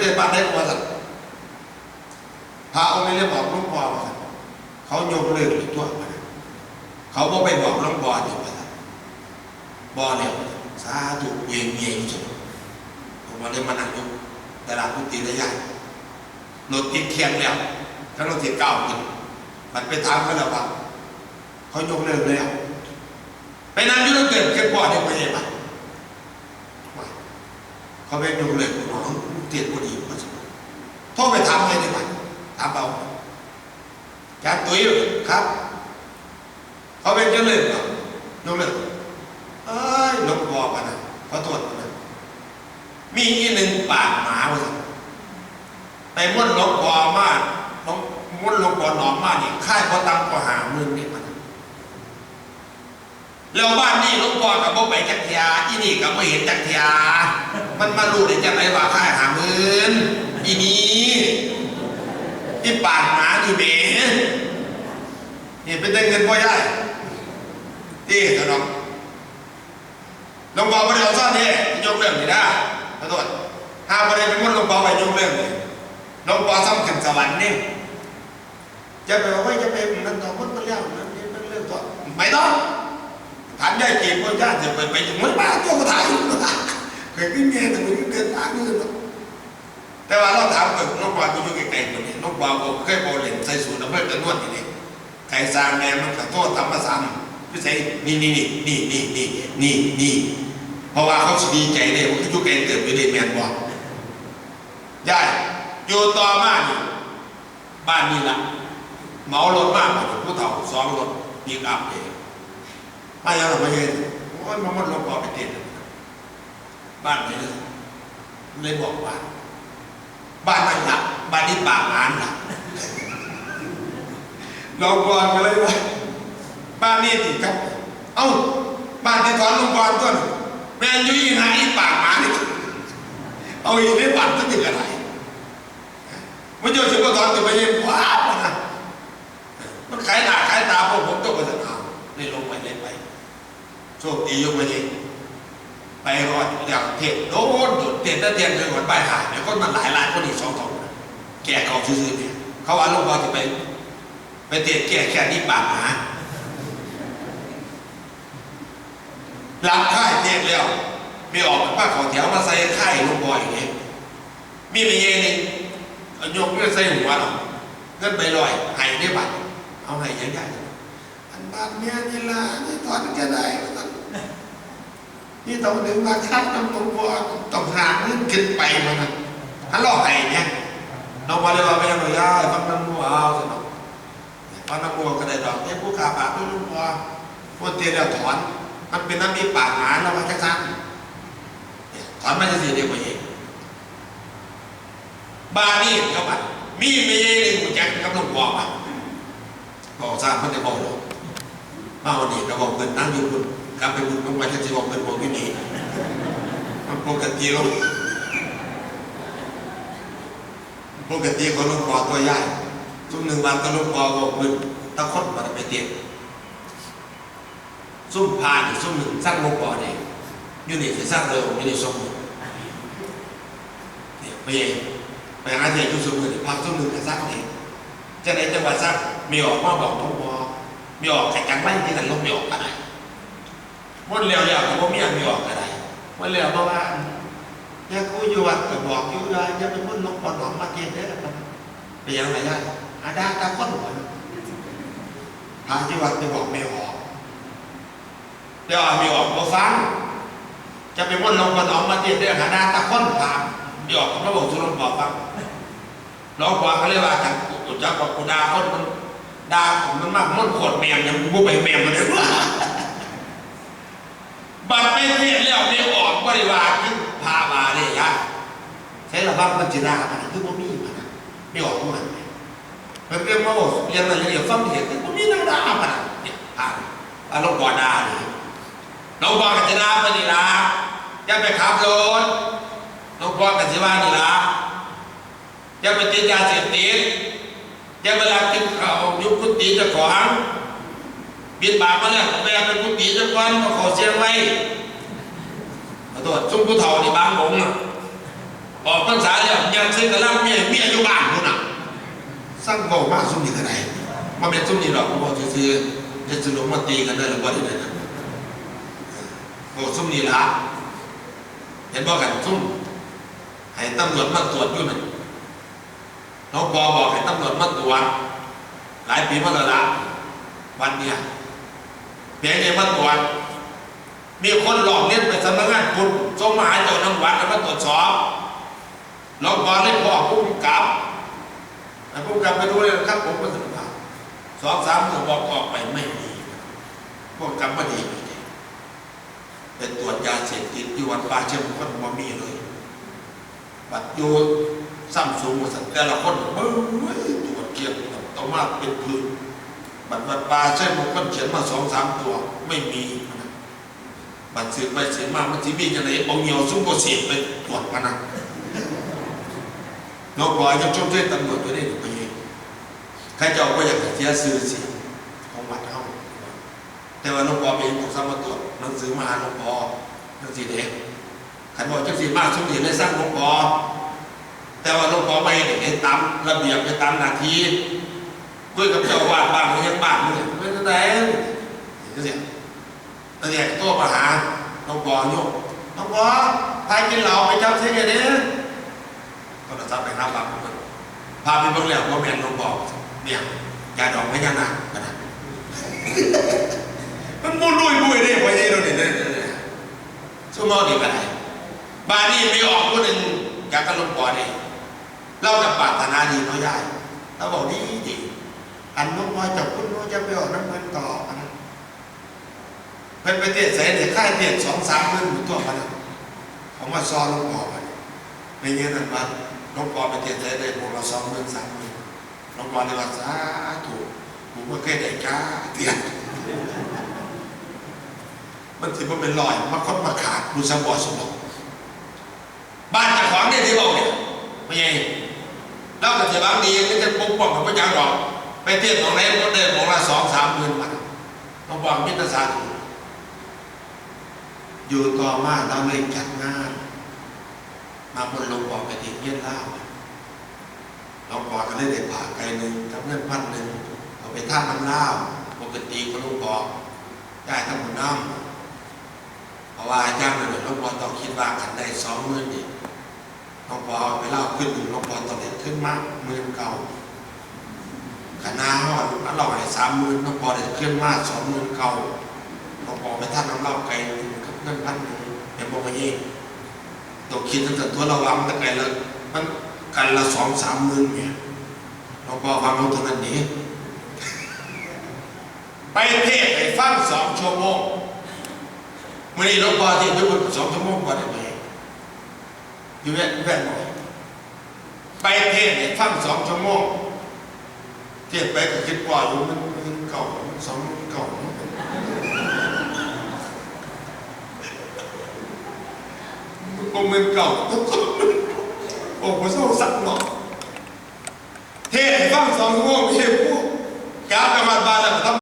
เดินบ้านได้ก็ว่าสัตว์พระองค์นี้เรียกบอกลุงพ่อว่าซั่นเขายกเลิกตัวมาเขาบอกไปบอกลุงพ่อเดียวว่าซั่นบ่เนี่ยสาธุเวียงเวียงสุดผมมาเลยมานั่งอยู่แต่ละทุกทีระยะรถติดเคียงแล้วถ้ารถติดเก้าขึ้นมันไปถามเขาแล้วว่าเขายกเลิกแล้วไปนั่งอยู่แล้วเกิดเกิดบ่อเนี่ยไปเองปะเขาไปดูเลยคุณน้อง เตียนบุรีมาสิโทรไปถามใครดีกว่าถามเอาจารย์ตุ้ยครับ เขาเป็นเจ้าเลยครับดูเลยเอ้ยลวงพ่อปะนะขอโทษปะนะมีอีหนึ่งปากหมาว่าสิไปม้วนลวงพ่อมาหลวงม้วนลวงพ่อหนอมมาเนี่ยค่ายพอตังก็หาหมื่นนี่มันแล้วบ้านนี่ลวงพ่อกับบ่ไปจักรยาอีนี่กับบ่เห็นจักรยา มันมารู้ได้จังไรว่าค่าหาหมื่นอีนี้ที่ปากหมาที่เบนี่เป็นได้เงินพ่อยายที่สนองหลวงพ่อไม่ได้เอาซ่อนนี่ยยกเรื่องนี่นะขอโทษห้ามไม่ได้เป็นคนหลวงพ่อไปยกเรื่องนี่หลวงพ่อซ้ำขึ้นสวรรค์เนี่ยจะไปว่าจะไปนั่นต่อมันเป็นเรื่องนั้นเป็นเรื่องต่อไม่ต้องถามยายเก็บพ่อย่าจะไปไปถึงมันมาตัวกระถ่าย เด็กวิ่งเมีแต่ม่เดินตามอื่นหรอกแต่ว่าเราถามไปน้องวลากูอยู่ไกลๆตัวนี้น้องปลาบอกเคยบอกเล่นใส่สูตรแล้วเพื่จะนวดทีนี้ใส่ซางแม่มันกระโทษทำมาซ้มพี่ใส่นี่นี่นี่นี่นี่นี่นี่เพราะว่าเขาสดีใจเลยว่าเขาอยู่ไกลเติบอยู่ในแมนวอกยายอยู่ต่อมานี่บ้านนี่ละเมารถมากผู้เฒ่าซ้อมรถมีอาบเลยไปแล้วไม่เห็โอ้ยมันมันรลงปอไปเต็ม บ้านไหนเลยเลยบอกว่า บ้านนั่นหลับบ้านนี้ปากหานหลับลองกรกันเลยว่าบ้านนี้ติดครับ เอ้าบ้านที่ถอนลงกรต้นแม่นอยุ่ยหายปากหมานี่เอาอีกได้บัตรก็ติดอะไรมันเจ้าชิบะถอนตัวไปเยี่ยมว้าวนะมันขายหน้าขายตาพวกผมต้องไปสนามเลยลงไปเลยไปโชคดียกมาเอง ไปรอดอย่างเทศโดนโดนเทศแต่เทียนคือวันใบหายเนี่ยคนมันหลายล้านคนอีกสองสองแก่เขาซื่อๆเนี่ยเขาว่าลูกบอลจะไป ไปเทศแก่แค่นี้ปากหาหลับค่ายเทศแล้วไม่ออกเป็นป้าขอแถวมาใส่ค่ายลูกบอลอย่างเงี้ยมีไม่เย็นนี่เอายกเงื่อนใส่หัวเราเงินไปลอยให้ได้บัตรเอาให้ยังไงอันบาทเนี้ยนี่ละนี่ถอนจะได้ นี่ต้องดึงมาคัดน้ำตัวต้องหาเงินขึ้นไปมันนะถ้าลไห้เนี่ยน้องมาเลยว่าไม่ยังไม่ได้ฟังน้ำมัวเอาสนองฟังน้ำมัวก็ได้ดอกเนี่ยผู้ขาบาปด้วยลูกวัวพวกเตี้ยเดียวถอน มันเป็นน้ำมีปากหมาแล้วมันจะสั้นถอนมันจะเสียเดียวกว่าเองบ้านนี่เข้าบัดมีไม่ยังเลยกูแจ็คกับลูกวัวมาบอกสร้างมันจะบอกหรอกมาวันนี้ก็บอกเงินนั่งอยู่คุณ กลับไปบุญลงไปจะจีบอกเป็นบอกที่นี่มันปกติลงปกติคนลงปอตัวใหญ่ทุกหนึ่งวันก็ลงปอบอกมึงตะคดมาไปเตียซุ่มพานซุ่มหนึ่งสร้างลงปอเนี่ยอยู่นี่จะสร้างเร็วไม่ได้สมเนี่ยไปไปหาเทียนทุกซุ่มหนึ่งพักซุ่มหนึ่งก็สร้างเองจะไหนจังหวัดสร้างมีออกมาบอกทุกปอมีออกแข่งกันไม่ที่กันลงม่ออกอะไร มันเร็วๆก็บ่มีอันมีออกก็ได้มันเร็วเพราะว่าเนี่ยกูอยู่วัดก็บอกอยู่ว่าจะเป็นคนลงปอดหนองมาเทศเด้หรือครับไปยังไงได้อาดาตาคนหัวพางที่วัดไปบอกไม่ออกเดี๋ยวมีออกบ่ฟังจะเป็นคนลงปอดหนองมาเทศเด้อหาดาตาคนพามมีออกก็บอกสุรบอกฟังร้องฟังเขาเรียกว่าจักกูจักบอกกูดาคนมันดาผมมันมากมันโคตรแมมยังกูบ่ไปแมมมันเลยว่า บัตรไม่เทียนแล้วไม่ออกบริวารที่พามาเนี่ยยะใช้ระบังมันจิรามันคือบ่มีมันนะไม่ออกมันมันเป็นมาบอกเรียนอะไรเรียนฟังเห็นคือบ่มีนังดามันนะเนี่ยผ่านอารมณ์ก่อนดาเลยเราบอกกันจะดาไปนี่ละอย่าไปขับรถเราบอกกันสิว่านี่ละอย่าไปติดยาเสพติดอย่าเวลากินข้ายุบกุฏิเจ้าของ biết bà nó là không nghe nó cũng tí cho con mà khó xe quay nó tôi chung cô thầu đi bán bóng bỏ con giá thì ở nhà chơi cái lăng mẹ mẹ yêu bản luôn à sang bầu mát dùng như thế này? Mà mẹ chung gì đó cũng bỏ chơi chơi chơi chơi đúng một tì cái này là quá đi này bầu chung gì là nên bỏ cảnh chung hãy tâm luật mặt tuột như này. Nó bỏ bỏ hãy tâm luật mặt tuột. หลายปีมาแล้วล่ะวันเนี้ย เพียงแต่มาตรวจมีคนหลอกเล่นไปสำนักงานพุทธส่งมาหาเจ้าน้ำวัดแล้วมาตรวจสอบเราบอลเล่นบอกผู้กำกับแต่ผู้กำกับไปดูเลยครับผมก็สนุกสองสามตัวบอกออกไปไม่ดีพวกกำไม่ดีไม่ดีเป็นตรวจยาเสพติดที่วัดป่าเชื่อมคนมามีเลย บัดโยซ้ำสูงมาสักแต่ละคนเบ้ยตรวจเกียรต้องมาเป็นพื้น บัดวัดป่าเช่นบางคนเขียนมาสองสามตัว ไม่มีบัตรสืบไปสืบมามันจะมีจะไหนเอาเหนียวซุ้มก็เสียบไปตรวจกันนะนกบอยยังชมเชยตำรวจด้วยได้หรือไม่ใครจะเอาไปอยากเสียซื้อสียของวัดเขาแต่ว่านกบอเองถูกซ้ำมาตรวจหนังสือมาหานกบอหนังสือเด็กขันบอกจังสีมากสมเด็จได้สร้างนกบอแต่ว่านกบอไม่ได้ตามระเบียบไปตามหน้าที่ ด้วยกับเจ้าวาดบ้างไม่ใช่บ้างเนี่ไม่ได้แต่เสียตอนนี้ตัวมาหาน้องบอลโยกน้องบอลพากินเหล้าไปจับเสียกันเนี่ยก็จะจับไปน้าบังมันพาไปเบิ่งแล้วว่าแม่นน้องบอลเนี่ยยาดองไม่ยานากันนะมันมุนลุยบุยเนี่ยไปเนี่ยเราเนี่ยเนี่ยชั่วโมงนี้ก็ได้บ้านนี้ไม่ออกคนหนึ่งอยากกันลงบ่อเนี่ยเราจะปรารถนาดีเขาใหญ่เราบอกดีดี อันน้องบอลจับคุณน้องจะไปออกน้ำเงินต่ออันนั้นเป็นไปเทศใส่เนี่ยค่ายเทศสองสามหมื่นตัวมันนะเขามาซ้อนลงพ่อไปไม่เงี้ยนั่นมาลงพ่อไปเทศใส่ได้พวกเราสองหมื่นสามหมื่นลงพ่อเลยว่าสาธุผมก็เคยได้จ้าเตียนมันถือว่าเป็นรอยมาคดมาขาดดูสมบอสมบบ้านจ้าของเนี่ยที่บอกเนี่ยไม่ใช่เราก็จะบางดีก็จะปกป้องกับพระเจ้าหรอก ไปเทศของไหนก็ได้ของละสองสามหมื่นบาทหลวงพ่อมิตรสาธุอยู่ต่อมาเราเลยจัดงาน มาบนลงบอกไปที่เยี่ยนเล่าเราบอกกันเลยได้ผ่าไกลหนึ่งกับเงินพันหนึ่งเอาไปท่าน้ำเล่าปกติก็ลูกบอกได้ทั้งหมดน้ำเพราะว่าจ้างเลยลูกบอกต้องคิดว่าขันได้สองหมื่นดิลูกบอกไปเล่าขึ้นหนึ่งลูกบอกต้องเด็ดขึ้นมากหมื่นเก่า อแล้วเราได้สามหมื่นลูกบอได้ขึ้นมาสองหมื่นเก่าเราบอไปท่านน้ำเล่าไกลกับเงินพันหนึ่งเป็นบอกว่ายี่ตกคิดตั้งแต่ตัวเราวางตั้งไกลแล้วมันกันละสองสามหมื่นเนี่ยเราบอวางเราตรงนั้นนี้ไปเทศไปฟังสองชั่วโมงมื่อนี้เราบอที่ด้วยสองชั่วโมงกว่าได้ไหมอยู่แว่นแว่นหน่ไปเทศไปฟังสองชั่วโมง เทศไปก็คิดว่าอยู่มันมันเก่าสองเก่าผมเงินเก่าโอ้โหเศร้าสักหน่อยเทศให้ฟังสองชั่วโมงไม่ใช่พวกยากรรมบาลแล้วทำ